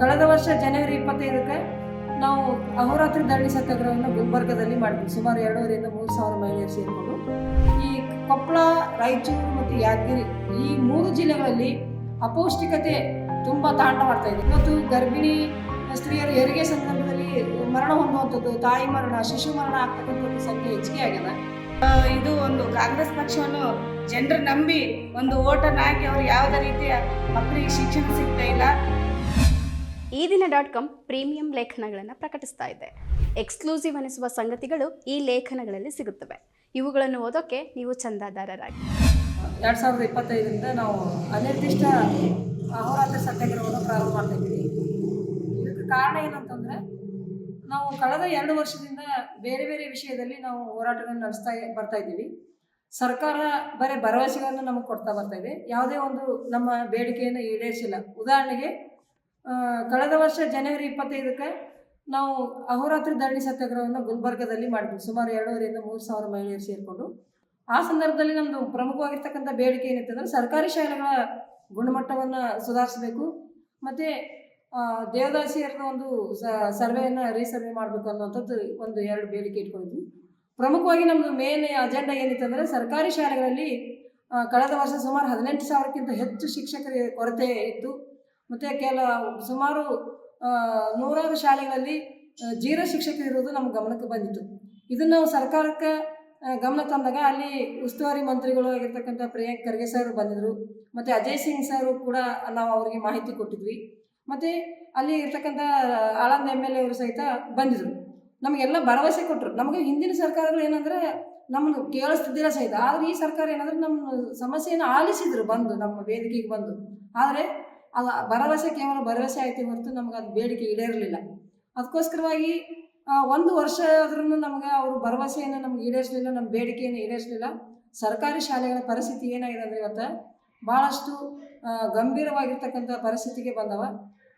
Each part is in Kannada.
ಕಳೆದ ವರ್ಷ ಜನವರಿ ಇಪ್ಪತ್ತೈದಕ್ಕೆ ನಾವು ಅಹೋರಾತ್ರಿ ಧರಣಿ ಸತ್ಯಾಗ್ರಹವನ್ನು ಗುಲ್ಬರ್ಗದಲ್ಲಿ ಮಾಡಿದ್ವಿ. ಸುಮಾರು ಎರಡೂವರೆಯಿಂದ ಮೂರು ಸಾವಿರ ಮಹಿಳೆಯರು ಸೇರಿಕೊಂಡು. ಈ ಕೊಪ್ಪಳ ರಾಯಚೂರು ಮತ್ತು ಯಾದಗಿರಿ ಈ ಮೂರು ಜಿಲ್ಲೆಗಳಲ್ಲಿ ಅಪೌಷ್ಟಿಕತೆ ತುಂಬ ತಾಂಡವಾಡ್ತಾ ಇದೆ. ಇವತ್ತು ಗರ್ಭಿಣಿ ಸ್ತ್ರೀಯರು ಹೆರಿಗೆ ಸಂದರ್ಭದಲ್ಲಿ ಮರಣ ಹೊಂದುವಂಥದ್ದು, ತಾಯಿ ಮರಣ, ಶಿಶು ಮರಣ ಆಗ್ತಕ್ಕಂಥದ್ದು ಸಂಖ್ಯೆ ಹೆಚ್ಚಿಗೆ ಆಗಿದೆ. ಇದು ಒಂದು ಕಾಂಗ್ರೆಸ್ ಪಕ್ಷವನ್ನು ಜನರು ನಂಬಿ ಒಂದು ಓಟನ್ನು ಹಾಕಿ ಅವರು ಯಾವುದೇ ರೀತಿಯ ಮಕ್ಕಳಿಗೆ ಶಿಕ್ಷಣ ಸಿಗ್ತಾ ಇಲ್ಲ. ಈ ದಿನ ಡಾಟ್ ಕಾಮ್ ಪ್ರೀಮಿಯಂ ಲೇಖನಗಳನ್ನು ಪ್ರಕಟಿಸ್ತಾ ಇದೆ. ಎಕ್ಸ್ಕ್ಲೂಸಿವ್ ಅನಿಸುವ ಸಂಗತಿಗಳು ಈ ಲೇಖನಗಳಲ್ಲಿ ಸಿಗುತ್ತವೆ. ಇವುಗಳನ್ನು ಓದೋಕ್ಕೆ ನೀವು ಚಂದಾದಾರರಾಗಿ. ಎರಡು ಸಾವಿರದ ಇಪ್ಪತ್ತೈದರಿಂದ ನಾವು ಅನಿರ್ದಿಷ್ಟ ಅಹೋರಾತ್ರಿ ಸತ್ಯಾಗ್ರಹವನ್ನು ಪ್ರಾರಂಭ ಮಾಡ್ತಾ ಇದ್ದೀವಿ. ಇದಕ್ಕೆ ಕಾರಣ ಏನಂತಂದರೆ, ನಾವು ಕಳೆದ ಎರಡು ವರ್ಷದಿಂದ ಬೇರೆ ಬೇರೆ ವಿಷಯದಲ್ಲಿ ನಾವು ಹೋರಾಟಗಳನ್ನು ನಡೆಸ್ತಾ ಬರ್ತಾ ಇದ್ದೀವಿ. ಸರ್ಕಾರ ಬರೀ ಭರವಸೆಗಳನ್ನು ನಮಗೆ ಕೊಡ್ತಾ ಬರ್ತಾ ಇದೆ. ಯಾವುದೇ ಒಂದು ನಮ್ಮ ಬೇಡಿಕೆಯನ್ನು ಈಡೇರಿಸಿಲ್ಲ. ಉದಾಹರಣೆಗೆ ಕಳೆದ ವರ್ಷ ಜನವರಿ ಇಪ್ಪತ್ತೈದಕ್ಕೆ ನಾವು ಅಹೋರಾತ್ರಿ ಧರಣಿ ಸತ್ಯಾಗ್ರಹವನ್ನು ಗುಲ್ಬರ್ಗದಲ್ಲಿ ಮಾಡಿದ್ವಿ. ಸುಮಾರು ಎರಡೂವರೆಯಿಂದ ಮೂರು ಸಾವಿರ ಮಹಿಳೆಯರು ಸೇರಿಕೊಂಡು. ಆ ಸಂದರ್ಭದಲ್ಲಿ ನಮ್ಮದು ಪ್ರಮುಖವಾಗಿರ್ತಕ್ಕಂಥ ಬೇಡಿಕೆ ಏನಿತ್ತು ಅಂದರೆ ಸರ್ಕಾರಿ ಶಾಲೆಗಳ ಗುಣಮಟ್ಟವನ್ನು ಸುಧಾರಿಸಬೇಕು. ಮತ್ತು ದೇವದಾಸಿಯರದ ಒಂದು ಸರ್ವೆಯನ್ನು ರೀಸರ್ವೆ ಮಾಡಬೇಕು ಅನ್ನೋಂಥದ್ದು ಒಂದು ಎರಡು ಬೇಡಿಕೆ ಇಟ್ಕೊಂಡಿದ್ವಿ. ಪ್ರಮುಖವಾಗಿ ನಮ್ಮದು ಮೇನ್ ಅಜೆಂಡಾ ಏನಿತ್ತು ಅಂದರೆ ಸರ್ಕಾರಿ ಶಾಲೆಗಳಲ್ಲಿ ಕಳೆದ ವರ್ಷ ಸುಮಾರು ಹದಿನೆಂಟು ಸಾವಿರಕ್ಕಿಂತ ಹೆಚ್ಚು ಶಿಕ್ಷಕರ ಕೊರತೆ ಇತ್ತು. ಮತ್ತು ಕೆಲ ಸುಮಾರು ನೂರಾರು ಶಾಲೆಗಳಲ್ಲಿ ಜೀರ ಶಿಕ್ಷಕರು ಇರೋದು ನಮ್ಮ ಗಮನಕ್ಕೆ ಬಂದಿತ್ತು ಇದನ್ನು ಸರ್ಕಾರಕ್ಕೆ ಗಮನ ತಂದಾಗ ಅಲ್ಲಿ ಉಸ್ತುವಾರಿ ಮಂತ್ರಿಗಳು ಆಗಿರ್ತಕ್ಕಂಥ ಪ್ರಿಯಾಂಕ್ ಖರ್ಗೆ ಸರ್ ಬಂದಿದ್ರು. ಮತ್ತು ಅಜಯ್ ಸಿಂಗ್ ಸರ್ ಕೂಡ ನಾವು ಅವರಿಗೆ ಮಾಹಿತಿ ಕೊಟ್ಟಿದ್ವಿ. ಮತ್ತು ಅಲ್ಲಿ ಇರ್ತಕ್ಕಂಥ ಆಳಂದ ಎಂ ಎಲ್ ಎ ಅವರು ಸಹಿತ ಬಂದಿದ್ರು. ನಮಗೆಲ್ಲ ಭರವಸೆ ಕೊಟ್ಟರು ನಮಗೆ ಹಿಂದಿನ ಸರ್ಕಾರಗಳು ಏನಂದರೆ ನಮ್ಮನ್ನು ಕೇಳಿಸ್ತಿದ್ದಿಲ್ಲ ಸಹಿತ. ಆದರೆ ಈ ಸರ್ಕಾರ ಏನಂದ್ರೆ ನಮ್ಮ ಸಮಸ್ಯೆಯನ್ನು ಆಲಿಸಿದ್ರು ಬಂದು, ನಮ್ಮ ವೇದಿಕೆಗೆ ಬಂದು. ಆದರೆ ಅದು ಭರವಸೆ, ಕೇವಲ ಭರವಸೆ ಆಯ್ತು ಹೊರತು ನಮ್ಗೆ ಅದು ಬೇಡಿಕೆ ಈಡೇರಲಿಲ್ಲ. ಅದಕ್ಕೋಸ್ಕರವಾಗಿ ಒಂದು ವರ್ಷ ಆದ್ರೂ ನಮಗೆ ಅವರು ಭರವಸೆಯನ್ನು ನಮ್ಗೆ ಈಡೇರಿಸಲಿಲ್ಲ ನಮ್ಮ ಬೇಡಿಕೆಯನ್ನು ಈಡೇರಿಸಲಿಲ್ಲ. ಸರ್ಕಾರಿ ಶಾಲೆಗಳ ಪರಿಸ್ಥಿತಿ ಏನಾಗಿದೆ ಅಂದರೆ ಇವತ್ತು ಭಾಳಷ್ಟು ಗಂಭೀರವಾಗಿರ್ತಕ್ಕಂಥ ಪರಿಸ್ಥಿತಿಗೆ ಬಂದವ.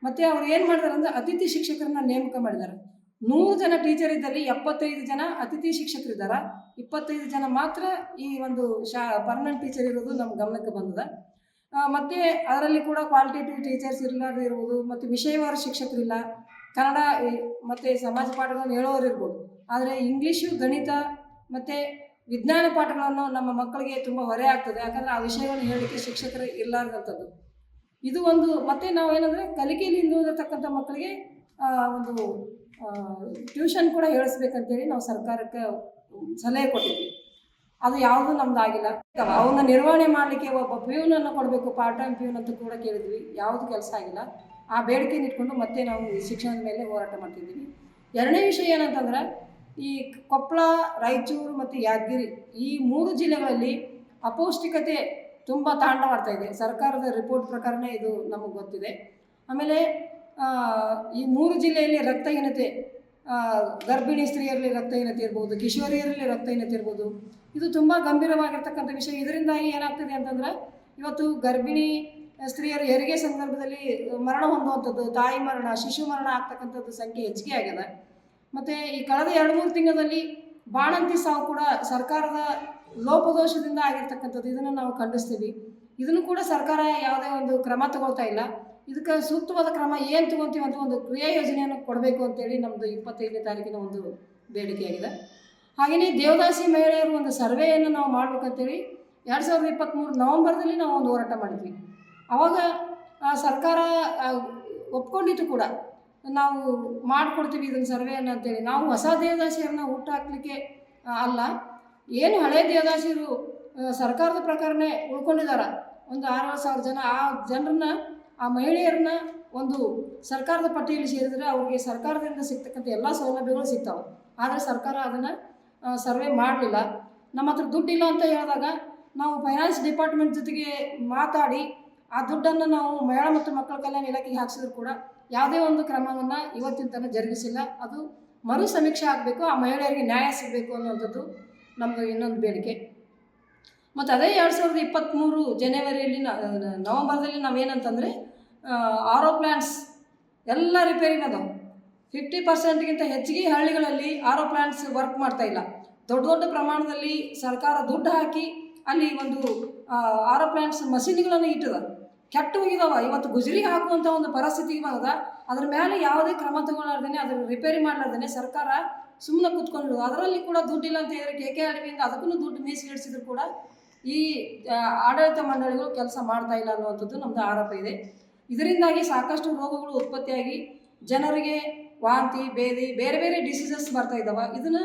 ಮತ್ತು ಅವ್ರು ಏನು ಮಾಡಿದಾರೆ ಅಂದರೆ ಅತಿಥಿ ಶಿಕ್ಷಕರನ್ನ ನೇಮಕ ಮಾಡಿದ್ದಾರೆ ನೂರು ಜನ ಟೀಚರ್ ಇದ್ದಲ್ಲಿ ಎಪ್ಪತ್ತೈದು ಜನ ಅತಿಥಿ ಶಿಕ್ಷಕರಿದ್ದಾರೆ ಇಪ್ಪತ್ತೈದು ಜನ ಮಾತ್ರ ಈ ಒಂದು ಶಾ ಪರ್ಮನೆಂಟ್ ಟೀಚರ್ ಇರೋದು ನಮ್ಮ ಗಮನಕ್ಕೆ ಬಂದದ. ಮತ್ತೆ ಅದರಲ್ಲಿ ಕೂಡ ಕ್ವಾಲಿಟೇಟಿವ್ ಟೀಚರ್ಸ್ ಇರಲಾರ್ದು ಇರ್ಬೋದು, ಮತ್ತು ವಿಷಯವಾರ ಶಿಕ್ಷಕರಿಲ್ಲ ಕನ್ನಡ, ಈ- ಮತ್ತು ಸಮಾಜ ಪಾಠಗಳನ್ನು ಹೇಳೋರು ಇರ್ಬೋದು. ಆದರೆ ಇಂಗ್ಲೀಷು ಗಣಿತ, ಮತ್ತು ವಿಜ್ಞಾನ ಪಾಠಗಳನ್ನು ನಮ್ಮ ಮಕ್ಕಳಿಗೆ ತುಂಬ ಹೊರೆ ಆಗ್ತದೆ. ಯಾಕಂದರೆ ಆ ವಿಷಯವನ್ನು ಹೇಳಲಿಕ್ಕೆ ಶಿಕ್ಷಕರು ಇರಲಾರ್ದಂಥದ್ದು. ಇದು ಒಂದು, ಮತ್ತು ನಾವು ಏನಂದರೆ ಕಲಿಕೆಯಲ್ಲಿ ಹಿಂದುಳಿದಿರ್ತಕ್ಕಂಥ ಮಕ್ಕಳಿಗೆ ಒಂದು ಟ್ಯೂಷನ್ ಕೂಡ ಹೇಳಿಸ್ಬೇಕಂತೇಳಿ ನಾವು ಸರ್ಕಾರಕ್ಕೆ ಸಲಹೆ ಕೊಟ್ಟಿದ್ವಿ. ಅದು ಯಾವುದು ನಮ್ದು ಆಗಿಲ್ಲ ಅವನ್ನ ನಿರ್ವಹಣೆ ಮಾಡಲಿಕ್ಕೆ ಒಬ್ಬ ಪ್ಯೂನನ್ನು ಕೊಡಬೇಕು ಪಾರ್ಟ್ ಟೈಮ್ ಪ್ಯೂನ್ ಅಂತ ಕೂಡ ಕೇಳಿದ್ವಿ. ಯಾವುದು ಕೆಲಸ ಆಗಿಲ್ಲ. ಆ ಬೇಡಿಕೆ ಇಟ್ಕೊಂಡು ಮತ್ತೆ ನಾವು ಶಿಕ್ಷಣದ ಮೇಲೆ ಹೋರಾಟ ಮಾಡ್ತಿದ್ದೀವಿ. ಎರಡನೇ ವಿಷಯ ಏನಂತಂದ್ರೆ, ಈ ಕೊಪ್ಪಳ ರಾಯಚೂರು ಮತ್ತು ಯಾದಗಿರಿ ಈ ಮೂರು ಜಿಲ್ಲೆಗಳಲ್ಲಿ ಅಪೌಷ್ಟಿಕತೆ ತುಂಬ ತಾಂಡವಾಡ್ತಾ ಇದೆ. ಸರ್ಕಾರದ ರಿಪೋರ್ಟ್ ಪ್ರಕಾರನೇ ಇದು ನಮಗೆ ಗೊತ್ತಿದೆ. ಆಮೇಲೆ ಈ ಮೂರು ಜಿಲ್ಲೆಯಲ್ಲಿ ರಕ್ತಹೀನತೆ ಗರ್ಭಿಣಿ ಸ್ತ್ರೀಯರಲ್ಲಿ ರಕ್ತಹೀನತೆ ಇರ್ಬೋದು ಕಿಶೋರಿಯರಲ್ಲಿ ರಕ್ತಹೀನತೆ ಇರ್ಬೋದು ಇದು ತುಂಬ ಗಂಭೀರವಾಗಿರ್ತಕ್ಕಂಥ ವಿಷಯ. ಇದರಿಂದಾಗಿ ಏನಾಗ್ತದೆ ಅಂತಂದ್ರೆ, ಇವತ್ತು ಗರ್ಭಿಣಿ ಸ್ತ್ರೀಯರು ಹೆರಿಗೆ ಸಂದರ್ಭದಲ್ಲಿ ಮರಣ ಹೊಂದುವಂಥದ್ದು, ತಾಯಿ ಮರಣ, ಶಿಶು ಮರಣ ಆಗ್ತಕ್ಕಂಥದ್ದು ಸಂಖ್ಯೆ ಹೆಚ್ಚಿಗೆ ಆಗಿದೆ. ಮತ್ತು ಈ ಕಳೆದ ಎರಡು ಮೂರು ತಿಂಗಳಲ್ಲಿ ಬಾಣಂತಿ ಸಾವು ಕೂಡ ಸರ್ಕಾರದ ಲೋಪದೋಷದಿಂದ ಆಗಿರ್ತಕ್ಕಂಥದ್ದು. ಇದನ್ನು ನಾವು ಖಂಡಿಸ್ತೀವಿ. ಇದನ್ನು ಕೂಡ ಸರ್ಕಾರ ಯಾವುದೇ ಒಂದು ಕ್ರಮ ತಗೊಳ್ತಾ ಇಲ್ಲ. ಇದಕ್ಕೆ ಸೂಕ್ತವಾದ ಕ್ರಮ ಏನು ತಗೊಂತೀವಿ ಅಂತ ಒಂದು ಕ್ರಿಯಾ ಯೋಜನೆಯನ್ನು ಕೊಡಬೇಕು ಅಂತೇಳಿ ನಮ್ಮದು ಇಪ್ಪತ್ತೈದನೇ ತಾರೀಕಿನ ಒಂದು ಬೇಡಿಕೆಯಾಗಿದೆ ಹಾಗೆಯೇ ದೇವದಾಸಿ ಮಹಿಳೆಯರು ಒಂದು ಸರ್ವೆಯನ್ನು ನಾವು ಮಾಡ್ಬೇಕಂತೇಳಿ ಎರಡು ಸಾವಿರದ ಇಪ್ಪತ್ತ್ಮೂರು ನವಂಬರ್ದಲ್ಲಿ ನಾವು ಒಂದು ಹೋರಾಟ ಮಾಡಿದ್ವಿ. ಆವಾಗ ಸರ್ಕಾರ ಒಪ್ಕೊಂಡಿತ್ತು ಕೂಡ ನಾವು ಮಾಡಿಕೊಡ್ತೀವಿ ಇದನ್ನು ಸರ್ವೆಯನ್ನು ಅಂತೇಳಿ. ನಾವು ಹೊಸ ದೇವದಾಸಿಯರನ್ನ ಹುಟ್ಟು ಹಾಕಲಿಕ್ಕೆ ಅಲ್ಲ, ಏನು ಹಳೆ ದೇವದಾಸಿಯರು ಸರ್ಕಾರದ ಪ್ರಕಾರನೇ ಉಳ್ಕೊಂಡಿದ್ದಾರೆ ಒಂದು ಆರು ಸಾವಿರ ಜನ ಆ ಜನರನ್ನ ಆ ಮಹಿಳೆಯರನ್ನ ಒಂದು ಸರ್ಕಾರದ ಪಟ್ಟಿಯಲ್ಲಿ ಸೇರಿದರೆ ಅವ್ರಿಗೆ ಸರ್ಕಾರದಿಂದ ಸಿಗ್ತಕ್ಕಂಥ ಎಲ್ಲ ಸೌಲಭ್ಯಗಳು ಸಿಗ್ತಾವೆ. ಆದರೆ ಸರ್ಕಾರ ಅದನ್ನು ಸರ್ವೆ ಮಾಡಲಿಲ್ಲ. ನಮ್ಮ ಹತ್ರ ದುಡ್ಡಿಲ್ಲ ಅಂತ ಹೇಳಿದಾಗ ನಾವು ಫೈನಾನ್ಸ್ ಡಿಪಾರ್ಟ್ಮೆಂಟ್ ಜೊತೆಗೆ ಮಾತಾಡಿ ಆ ದುಡ್ಡನ್ನು ನಾವು ಮಹಿಳಾ ಮತ್ತು ಮಕ್ಕಳ ಕಲ್ಯಾಣ ಇಲಾಖೆಗೆ ಹಾಕ್ಸಿದ್ರು ಕೂಡ ಯಾವುದೇ ಒಂದು ಕ್ರಮವನ್ನು ಇವತ್ತಿನ ತನಕ ಜರುಗಿಸಿಲ್ಲ. ಅದು ಮರು ಸಮೀಕ್ಷೆ ಆಗಬೇಕು, ಆ ಮಹಿಳೆಯರಿಗೆ ನ್ಯಾಯ ಸಿಗಬೇಕು ಅನ್ನುವಂಥದ್ದು ನಮ್ಮದು ಇನ್ನೊಂದು ಬೇಡಿಕೆ. ಮತ್ತು ಅದೇ ಎರಡು ಸಾವಿರದ ಇಪ್ಪತ್ತ್ಮೂರು ಜನವರಿಯಲ್ಲಿ ನವಂಬರ್ದಲ್ಲಿ ನಾವೇನಂತಂದರೆ ಆರೋ ಪ್ಲ್ಯಾಂಟ್ಸ್ ಎಲ್ಲ ರಿಪೇರಿ ಅದಾವೆ. ಫಿಫ್ಟಿ ಪರ್ಸೆಂಟ್ಗಿಂತ ಹೆಚ್ಚಿಗೆ ಹಳ್ಳಿಗಳಲ್ಲಿ ಆರೋ ಪ್ಲ್ಯಾಂಟ್ಸ್ ವರ್ಕ್ ಮಾಡ್ತಾ ಇಲ್ಲ. ದೊಡ್ಡ ದೊಡ್ಡ ಪ್ರಮಾಣದಲ್ಲಿ ಸರ್ಕಾರ ದುಡ್ಡು ಹಾಕಿ ಅಲ್ಲಿ ಒಂದು ಆರೋ ಪ್ಲ್ಯಾಂಟ್ಸ್ ಮಷೀನ್ಗಳನ್ನು ಇಟ್ಟದ ಕೆಟ್ಟು ಹೋಗಿದಾವ. ಇವತ್ತು ಗುಜರಿಗೆ ಹಾಕುವಂಥ ಒಂದು ಪರಿಸ್ಥಿತಿ ಇವಾಗ, ಅದ್ರ ಮೇಲೆ ಯಾವುದೇ ಕ್ರಮ ತಗೊಳ್ಳಾರ್ದೇನೆ ಅದನ್ನು ರಿಪೇರಿ ಮಾಡಲಾರ್ದೇ ಸರ್ಕಾರ ಸುಮ್ಮನೆ ಕೂತ್ಕೊಂಡಿರೋದು. ಅದರಲ್ಲಿ ಕೂಡ ದುಡ್ಡಿಲ್ಲ ಅಂತ ಹೇಳಿದ್ರೆ ಕೆ ಕೆ ಬಿಯಿಂದ ಅದಕ್ಕೂ ದುಡ್ಡು ಮೀಸಲಿಡಿಸಿದ್ರು ಕೂಡ ಈ ಆಡಳಿತ ಮಂಡಳಿಗಳು ಕೆಲಸ ಮಾಡ್ತಾ ಇಲ್ಲ ಅನ್ನುವಂಥದ್ದು ನಮ್ಮದು ಆರೋಪ ಇದೆ. ಇದರಿಂದಾಗಿ ಸಾಕಷ್ಟು ರೋಗಗಳು ಉತ್ಪತ್ತಿಯಾಗಿ ಜನರಿಗೆ ವಾಂತಿ, ಬೇದಿ, ಬೇರೆ ಬೇರೆ ಡಿಸೀಸಸ್ ಬರ್ತಾ ಇದ್ದಾವೆ. ಇದನ್ನು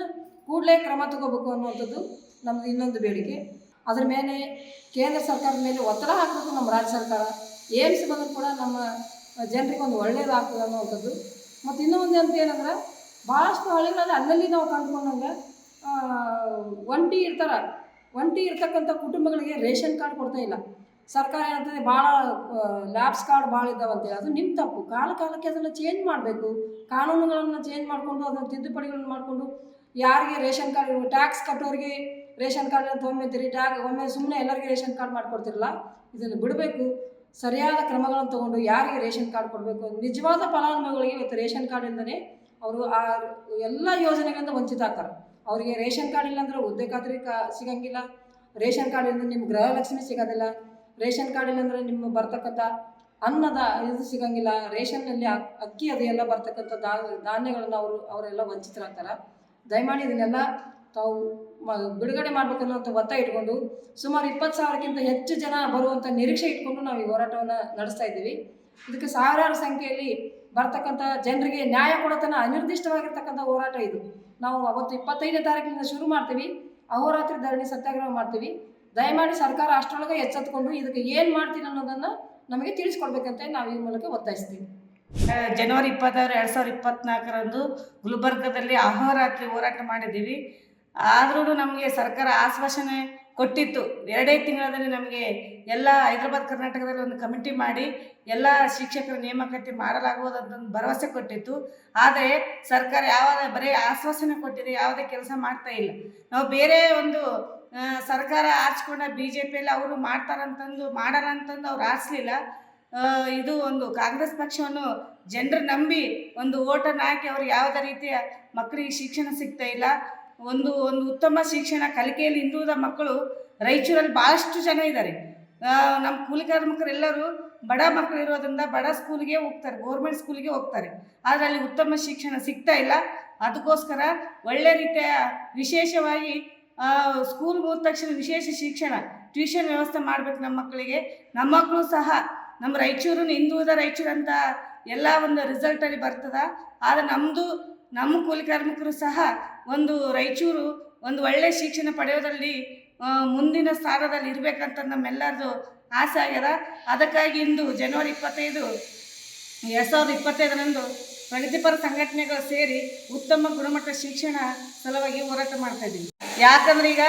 ಕೂಡಲೇ ಕ್ರಮ ತಗೋಬೇಕು ಅನ್ನುವಂಥದ್ದು ನಮ್ಮದು ಇನ್ನೊಂದು ಬೇಡಿಕೆ. ಅದ್ರ ಮೇಲೆ ಕೇಂದ್ರ ಸರ್ಕಾರದ ಮೇಲೆ ಒತ್ತಡ ಹಾಕಬೇಕು ನಮ್ಮ ರಾಜ್ಯ ಸರ್ಕಾರ. ಏಮ್ಸ್ ಬಂದರೂ ಕೂಡ ನಮ್ಮ ಜನರಿಗೆ ಒಂದು ಒಳ್ಳೇದಾಗ್ತದೆ ಅನ್ನುವಂಥದ್ದು. ಮತ್ತು ಇನ್ನೊಂದು ಅಂತ ಏನಂದ್ರೆ ಭಾಳಷ್ಟು ಹಳ್ಳಿಗಳಲ್ಲಿ ಅಲ್ಲಲ್ಲಿ ನಾವು ಕಂಡುಕೊಂಡಂಗೆ ಒಂಟಿ ಇರ್ತಾರೆ. ಒಂಟಿ ಇರ್ತಕ್ಕಂಥ ಕುಟುಂಬಗಳಿಗೆ ರೇಷನ್ ಕಾರ್ಡ್ ಕೊಡ್ತಾ ಇಲ್ಲ. ಸರ್ಕಾರ ಏನಂತಂದ್ರೆ ಭಾಳ ಲ್ಯಾಬ್ಸ್ ಕಾರ್ಡ್ ಭಾಳ ಇದ್ದಾವಂತೇಳಿ ಅದು ನಿಮ್ಮ ತಪ್ಪು. ಕಾಲ ಕಾಲಕ್ಕೆ ಅದನ್ನು ಚೇಂಜ್ ಮಾಡಬೇಕು. ಕಾನೂನುಗಳನ್ನು ಚೇಂಜ್ ಮಾಡಿಕೊಂಡು, ಅದನ್ನು ತಿದ್ದುಪಡಿಗಳನ್ನು ಮಾಡಿಕೊಂಡು ಯಾರಿಗೆ ರೇಷನ್ ಕಾರ್ಡ್ ಟ್ಯಾಕ್ಸ್ ಕಟ್ಟೋರಿಗೆ ರೇಷನ್ ಕಾರ್ಡ್ ಅಂತ ಒಮ್ಮೆ ಟ್ಯಾಗ್ ಒಮ್ಮೆ ಸುಮ್ಮನೆ ಎಲ್ಲರಿಗೆ ರೇಷನ್ ಕಾರ್ಡ್ ಮಾಡಿಕೊಡ್ತಿರಲ್ಲ? ಇದನ್ನು ಬಿಡಬೇಕು. ಸರಿಯಾದ ಕ್ರಮಗಳನ್ನು ತಗೊಂಡು ಯಾರಿಗೆ ರೇಷನ್ ಕಾರ್ಡ್ ಕೊಡಬೇಕು? ನಿಜವಾದ ಫಲಾನುಭವಿಗಳಿಗೆ ಇವತ್ತು ರೇಷನ್ ಕಾರ್ಡಿಂದನೇ ಅವರು ಆ ಎಲ್ಲ ಯೋಜನೆಗಳಿಂದ ವಂಚಿತ ಆಗ್ತಾರೆ. ಅವರಿಗೆ ರೇಷನ್ ಕಾರ್ಡ್ ಇಲ್ಲ ಅಂದ್ರೆ ಹುದ್ದೆ ಖಾತ್ರಿ ಕಾ ಸಿಗಂಗಿಲ್ಲ. ರೇಷನ್ ಕಾರ್ಡ್ ಇಲ್ಲಂದ್ರೆ ನಿಮ್ಮ ಗೃಹಲಕ್ಷ್ಮಿ ಸಿಗೋದಿಲ್ಲ. ರೇಷನ್ ಕಾರ್ಡ್ ಇಲ್ಲಂದ್ರೆ ನಿಮ್ಮ ಬರ್ತಕ್ಕಂಥ ಅನ್ನದ ಇದು ಸಿಗಂಗಿಲ್ಲ. ರೇಷನ್ನಲ್ಲಿ ಅಕ್ಕಿ ಅದು ಎಲ್ಲ ಬರ್ತಕ್ಕಂಥ ದಾ ಧಾನ್ಯಗಳನ್ನು ಅವರು ಅವರೆಲ್ಲ ವಂಚಿತರಾಗ್ತಾರೆ. ದಯಮಾಡಿ ಇದನ್ನೆಲ್ಲ ತಾವು ಬಿಡುಗಡೆ ಮಾಡಬೇಕನ್ನುವಂಥ ಒತ್ತಾಯ ಇಟ್ಕೊಂಡು ಸುಮಾರು ಇಪ್ಪತ್ತು ಸಾವಿರಕ್ಕಿಂತ ಹೆಚ್ಚು ಜನ ಬರುವಂಥ ನಿರೀಕ್ಷೆ ಇಟ್ಕೊಂಡು ನಾವು ಈ ಹೋರಾಟವನ್ನು ನಡೆಸ್ತಾ ಇದ್ದೀವಿ. ಇದಕ್ಕೆ ಸಾವಿರಾರು ಸಂಖ್ಯೆಯಲ್ಲಿ ಬರ್ತಕ್ಕಂಥ ಜನರಿಗೆ ನ್ಯಾಯ ಕೊಡೋತನ ಅನಿರ್ದಿಷ್ಟವಾಗಿರ್ತಕ್ಕಂಥ ಹೋರಾಟ ಇದು. ನಾವು ಅವತ್ತು ಇಪ್ಪತ್ತೈದನೇ ತಾರೀಕಿನಿಂದ ಶುರು ಮಾಡ್ತೀವಿ. ಅಹೋರಾತ್ರಿ ಧರಣಿ ಸತ್ಯಾಗ್ರಹ ಮಾಡ್ತೀವಿ. ದಯಮಾಡಿ ಸರ್ಕಾರ ಅಷ್ಟರೊಳಗೆ ಎಚ್ಚೆತ್ಕೊಂಡು ಇದಕ್ಕೆ ಏನು ಮಾಡ್ತೀನಿ ಅನ್ನೋದನ್ನು ನಮಗೆ ತಿಳಿಸ್ಕೊಡ್ಬೇಕಂತ ನಾವು ಈ ಮೂಲಕ ಒತ್ತಾಯಿಸ್ತೀವಿ. ಜನವರಿ ಇಪ್ಪತ್ತಾರು, ಎರಡು ಸಾವಿರದ ಇಪ್ಪತ್ನಾಲ್ಕರಂದು ಗುಲ್ಬರ್ಗದಲ್ಲಿ ಅಹೋರಾತ್ರಿ ಹೋರಾಟ ಮಾಡಿದ್ದೀವಿ. ಆದ್ರೂ ನಮಗೆ ಸರ್ಕಾರ ಆಶ್ವಾಸನೆ ಕೊಟ್ಟಿತ್ತು. ಎರಡೇ ತಿಂಗಳಲ್ಲಿ ನಮಗೆ ಎಲ್ಲ ಹೈದರಾಬಾದ್, ಕರ್ನಾಟಕದಲ್ಲಿ ಒಂದು ಕಮಿಟಿ ಮಾಡಿ ಎಲ್ಲ ಶಿಕ್ಷಕರ ನೇಮಕಾತಿ ಮಾಡಲಾಗುವುದಂತ ಭರವಸೆ ಕೊಟ್ಟಿತ್ತು. ಆದರೆ ಸರ್ಕಾರ ಯಾವ ಬರೀ ಆಶ್ವಾಸನೆ ಕೊಟ್ಟಿದೆ, ಯಾವುದೇ ಕೆಲಸ ಮಾಡ್ತಾ ಇಲ್ಲ. ನಾವು ಬೇರೆ ಒಂದು ಸರ್ಕಾರ ಆರಿಸ್ಕೊಂಡ ಬಿ ಜೆ ಪಿಯಲ್ಲಿ ಅವರು ಮಾಡ್ತಾರಂತಂದು ಮಾಡಲ್ಲ ಅಂತಂದು ಅವ್ರು ಆರಿಸ್ಲಿಲ್ಲ. ಇದು ಒಂದು ಕಾಂಗ್ರೆಸ್ ಪಕ್ಷವನ್ನು ಜನರು ನಂಬಿ ಒಂದು ಓಟನ್ನು ಹಾಕಿ ಅವ್ರಿಗೆ ಯಾವುದೇ ರೀತಿಯ ಮಕ್ಕಳಿಗೆ ಶಿಕ್ಷಣ ಸಿಗ್ತಾ ಇಲ್ಲ. ಒಂದು ಒಂದು ಉತ್ತಮ ಶಿಕ್ಷಣ ಕಲಿಕೆಯಲ್ಲಿ ಹಿಂದುಳಿದ ಮಕ್ಕಳು ರಾಯಚೂರಲ್ಲಿ ಭಾಳಷ್ಟು ಜನ ಇದ್ದಾರೆ. ನಮ್ಮ ಕೂಲಿ ಕಾರ್ಮಿಕರೆಲ್ಲರೂ ಬಡ ಮಕ್ಕಳು ಇರೋದ್ರಿಂದ ಬಡ ಸ್ಕೂಲ್ಗೆ ಹೋಗ್ತಾರೆ, ಗೌರ್ಮೆಂಟ್ ಸ್ಕೂಲ್ಗೆ ಹೋಗ್ತಾರೆ. ಆದರೆ ಅಲ್ಲಿ ಉತ್ತಮ ಶಿಕ್ಷಣ ಸಿಗ್ತಾ ಇಲ್ಲ. ಅದಕ್ಕೋಸ್ಕರ ಒಳ್ಳೆ ರೀತಿಯ ವಿಶೇಷವಾಗಿ ಸ್ಕೂಲ್ ಹೋದ ತಕ್ಷಣ ವಿಶೇಷ ಶಿಕ್ಷಣ, ಟ್ಯೂಷನ್ ವ್ಯವಸ್ಥೆ ಮಾಡಬೇಕು ನಮ್ಮ ಮಕ್ಕಳಿಗೆ. ನಮ್ಮ ಮಕ್ಕಳು ಸಹ, ನಮ್ಮ ರಾಯಚೂರು ಹಿಂದುಳಿದ ರಾಯಚೂರು ಅಂತ ಎಲ್ಲ ಒಂದು ರಿಸಲ್ಟಲ್ಲಿ ಬರ್ತದೆ. ಆದರೆ ನಮ್ಮದು ನಮ್ಮ ಕೂಲಿ ಕಾರ್ಮಿಕರು ಸಹ ಒಂದು ರಾಯಚೂರು ಒಂದು ಒಳ್ಳೆಯ ಶಿಕ್ಷಣ ಪಡೆಯೋದರಲ್ಲಿ ಮುಂದಿನ ಸ್ಥಾನದಲ್ಲಿ ಇರಬೇಕಂತ ನಮ್ಮೆಲ್ಲರದು ಆಸೆ ಆಗ್ಯದ ಅದಕ್ಕಾಗಿ ಇಂದು ಜನವರಿ ಇಪ್ಪತ್ತೈದು, ಎರಡು ಸಾವಿರದ ಇಪ್ಪತ್ತೈದರಂದು ಪ್ರಗತಿಪರ ಸಂಘಟನೆಗಳು ಸೇರಿ ಉತ್ತಮ ಗುಣಮಟ್ಟ ಶಿಕ್ಷಣ ಸಲುವಾಗಿ ಹೋರಾಟ ಮಾಡ್ತಾ ಇದ್ದೀವಿ. ಯಾಕಂದ್ರೆ ಈಗ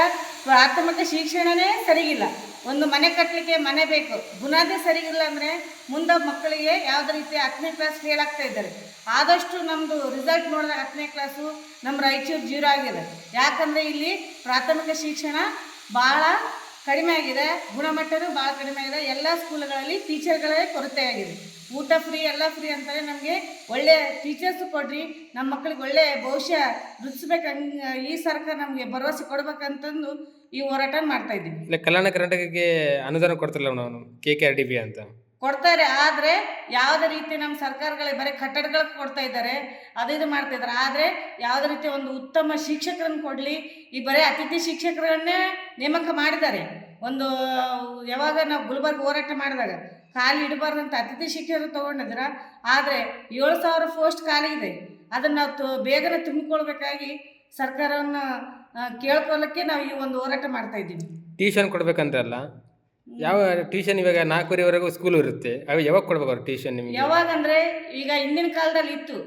ಪ್ರಾಥಮಿಕ ಶಿಕ್ಷಣನೇ ಸರಿಗಿಲ್ಲ. ಒಂದು ಮನೆ ಕಟ್ಟಲಿಕ್ಕೆ ಮನೆ ಬೇಕು. ಬುನಾದಿ ಸರಿಗಿಲ್ಲ ಅಂದರೆ ಮುಂದೆ ಮಕ್ಕಳಿಗೆ ಯಾವುದೇ ರೀತಿ ಹತ್ತನೇ ಕ್ಲಾಸ್ ಫೇಲ್ ಆಗ್ತಾ ಇದ್ದಾರೆ. ಆದಷ್ಟು ನಮ್ಮದು ರಿಸಲ್ಟ್ ನೋಡಿದಾಗ ಹತ್ತನೇ ಕ್ಲಾಸು ನಮ್ಮ ರಾಯಚೂರು ಜೀರೋ ಆಗಿದೆ. ಯಾಕಂದರೆ ಇಲ್ಲಿ ಪ್ರಾಥಮಿಕ ಶಿಕ್ಷಣ ಭಾಳ ಕಡಿಮೆ ಆಗಿದೆ. ಗುಣಮಟ್ಟನೂ ಭಾಳ ಕಡಿಮೆ ಆಗಿದೆ. ಎಲ್ಲ ಸ್ಕೂಲ್ಗಳಲ್ಲಿ ಟೀಚರ್ಗಳೇ ಕೊರತೆ ಆಗಿದೆ ಊಟ ಫ್ರೀ ಎಲ್ಲ ಫ್ರೀ ಅಂತಾರೆ. ನಮಗೆ ಒಳ್ಳೆ ಟೀಚರ್ಸು ಕೊಡ್ರಿ. ನಮ್ಮ ಮಕ್ಕಳಿಗೆ ಒಳ್ಳೆ ಭವಿಷ್ಯ ರುಚಿಸ್ಬೇಕು ಈ ಸರ್ಕಾರ ನಮಗೆ ಭರವಸೆ ಕೊಡ್ಬೇಕಂತಂದು ಈ ಹೋರಾಟ ಮಾಡ್ತಾ ಇದ್ದೀವಿ. ಇಲ್ಲ ಕಲ್ಯಾಣ ಕರ್ನಾಟಕಕ್ಕೆ ಅನುದಾನ ಕೊಡ್ತಿರಲ್ಲ ನಾವು K K R D B ಅಂತ. ಕೊಡ್ತಾರೆ ಆದರೆ ಯಾವುದೇ ರೀತಿ ನಮ್ಮ ಸರ್ಕಾರಗಳಿಗೆ ಬರೀ ಕಟ್ಟಡಗಳಿಗೆ ಕೊಡ್ತಾ ಇದ್ದಾರೆ ಅದು ಇದು ಮಾಡ್ತಾ ಇದ್ದಾರೆ. ಆದರೆ ಯಾವುದೇ ರೀತಿ ಒಂದು ಉತ್ತಮ ಶಿಕ್ಷಕರನ್ನು ಕೊಡಲಿ ಈ ಬರೀ ಅತಿಥಿ ಶಿಕ್ಷಕರನ್ನೇ ನೇಮಕ ಮಾಡಿದ್ದಾರೆ. ಒಂದು ಯಾವಾಗ ನಾವು ಗುಲ್ಬರ್ಗ ಹೋರಾಟ ಮಾಡಿದಾಗ ಖಾಲಿ ಇಡಬಾರ್ದಂತ ಅತಿಥಿ ಶಿಕ್ಷಕರು ತೊಗೊಂಡಿದ್ರ ಆದರೆ ಏಳು ಸಾವಿರ ಪೋಸ್ಟ್ ಖಾಲಿ ಇದೆ. ಅದನ್ನು ನಾವು ತು ಬೇಗನೆ ತುಂಬಿಕೊಳ್ಬೇಕಾಗಿ ಸರ್ಕಾರವನ್ನು ಕೇಳ್ಕೊಳ್ಳೋಕ್ಕೆ ನಾವು ಈ ಒಂದು ಹೋರಾಟ ಮಾಡ್ತಾ ಇದ್ದೀವಿ. ಟ್ಯೂಷನ್ ಕೊಡ್ಬೇಕಂತಲ್ಲ ಯಾವ ಟ್ಯೂಷನ್ ಇವಾಗ ನಾಲ್ಕೂವರೆವರೆಗೂ ಸ್ಕೂಲ್ ಇರುತ್ತೆ ಅವು ಯಾವಾಗ ಕೊಡ್ಬೇಕು ಅವ್ರು ಟ್ಯೂಷನ್ ನಿಮಗೆ? ಯಾವಾಗಂದ್ರೆ ಈಗ ಹಿಂದಿನ ಕಾಲದಲ್ಲಿ ಇತ್ತು.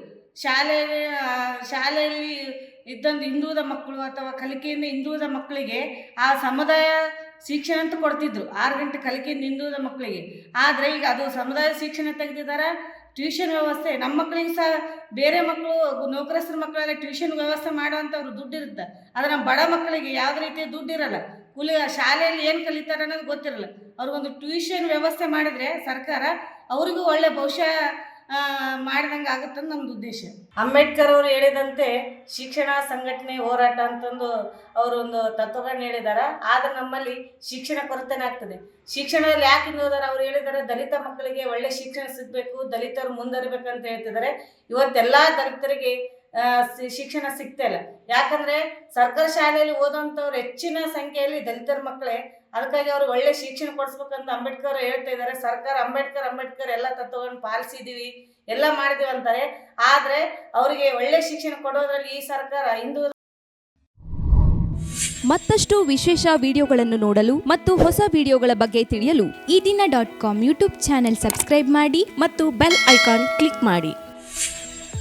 ಶಾಲೆ ಶಾಲೆಯಲ್ಲಿ ಇದ್ದಂದು ಹಿಂದೂದ ಮಕ್ಕಳು ಅಥವಾ ಕಲಿಕೆಯಿಂದ ಹಿಂದೂದ ಮಕ್ಕಳಿಗೆ ಆ ಸಮುದಾಯ ಶಿಕ್ಷಣ ಅಂತ ಕೊಡ್ತಿದ್ರು. ಆರು ಗಂಟೆ ಕಲಿಕೆಯಿಂದ ಹಿಂದೂದ ಮಕ್ಕಳಿಗೆ. ಆದರೆ ಈಗ ಅದು ಸಮುದಾಯ ಶಿಕ್ಷಣ ತೆಗೆದಿದ್ದಾರೆ ಟ್ಯೂಷನ್ ವ್ಯವಸ್ಥೆ ನಮ್ಮ ಮಕ್ಕಳಿಗೆ ಸಹ ಬೇರೆ ಮಕ್ಕಳು ನೌಕರಸ್ಥರ ಮಕ್ಕಳೆಲ್ಲ ಟ್ಯೂಷನ್ ವ್ಯವಸ್ಥೆ ಮಾಡುವಂಥವ್ರು ದುಡ್ಡು ಇರುತ್ತೆ. ಆದರೆ ನಮ್ಮ ಬಡ ಮಕ್ಕಳಿಗೆ ಯಾವುದೇ ರೀತಿ ದುಡ್ಡು ಇರಲ್ಲ. ಕೂಲಿ, ಶಾಲೆಯಲ್ಲಿ ಏನು ಕಲಿತಾರೆ ಅನ್ನೋದು ಗೊತ್ತಿರಲ್ಲ. ಅವ್ರಿಗೊಂದು ಟ್ಯೂಷನ್ ವ್ಯವಸ್ಥೆ ಮಾಡಿದರೆ ಸರ್ಕಾರ, ಅವರಿಗೂ ಒಳ್ಳೆ ಭವಿಷ್ಯ ಮಾಡಿದಂಗೆ ಆಗುತ್ತೆ ನಮ್ದು ಉದ್ದೇಶ. ಅಂಬೇಡ್ಕರ್ ಅವರು ಹೇಳಿದಂತೆ ಶಿಕ್ಷಣ ಸಂಘಟನೆ ಹೋರಾಟ ಅಂತಂದು ಅವರು ಒಂದು ತತ್ವಗಳನ್ನ ಹೇಳಿದಾರ. ಆದ್ರೆ ನಮ್ಮಲ್ಲಿ ಶಿಕ್ಷಣ ಕೊರತೆನೇ ಆಗ್ತದೆ. ಶಿಕ್ಷಣದಲ್ಲಿ ಯಾಕೆ ಹೋದಾರೆ? ಅವ್ರು ಹೇಳಿದ್ದಾರೆ ದಲಿತ ಮಕ್ಕಳಿಗೆ ಒಳ್ಳೆ ಶಿಕ್ಷಣ ಸಿಗಬೇಕು, ದಲಿತರು ಮುಂದರಿಬೇಕಂತ ಹೇಳ್ತಿದ್ದಾರೆ ಇವತ್ತೆಲ್ಲ ದಲಿತರಿಗೆ ಶಿಕ್ಷಣ ಸಿಗ್ತಾ ಇಲ್ಲ. ಯಾಕಂದ್ರೆ ಸರ್ಕಾರಿ ಶಾಲೆಯಲ್ಲಿ ಓದೋಂಥವ್ರು ಹೆಚ್ಚಿನ ಸಂಖ್ಯೆಯಲ್ಲಿ ದಲಿತರ ಮಕ್ಕಳೇ ಅದಕ್ಕಾಗಿ ಅವ್ರಿಗೆ ಒಳ್ಳೆ ಶಿಕ್ಷಣ ಕೊಡಿಸ್ಬೇಕಂತ ಅಂಬೇಡ್ಕರ್ ಹೇಳ್ತಾ ಇದ್ದಾರೆ. ಸರ್ಕಾರ ಅಂಬೇಡ್ಕರ್ ಅಂಬೇಡ್ಕರ್ ಎಲ್ಲ ತತ್ವಗಳನ್ನ ಪಾಲಿಸಿದೀವಿ, ಎಲ್ಲ ಮಾಡಿದೀವಿ ಅಂತಾರೆ. ಆದರೆ ಅವರಿಗೆ ಒಳ್ಳೆ ಶಿಕ್ಷಣ ಕೊಡೋದ್ರಲ್ಲಿ ಈ ಸರ್ಕಾರ ಹಿಂದೂ ಮತ್ತಷ್ಟು ವಿಶೇಷ ವಿಡಿಯೋಗಳನ್ನು ನೋಡಲು ಮತ್ತು ಹೊಸ ವಿಡಿಯೋಗಳ ಬಗ್ಗೆ ತಿಳಿಯಲು Eedina dot com YouTube channel subscribe ಮಾಡಿ ಮತ್ತು ಬೆಲ್ ಐಕಾನ್ ಕ್ಲಿಕ್ ಮಾಡಿ.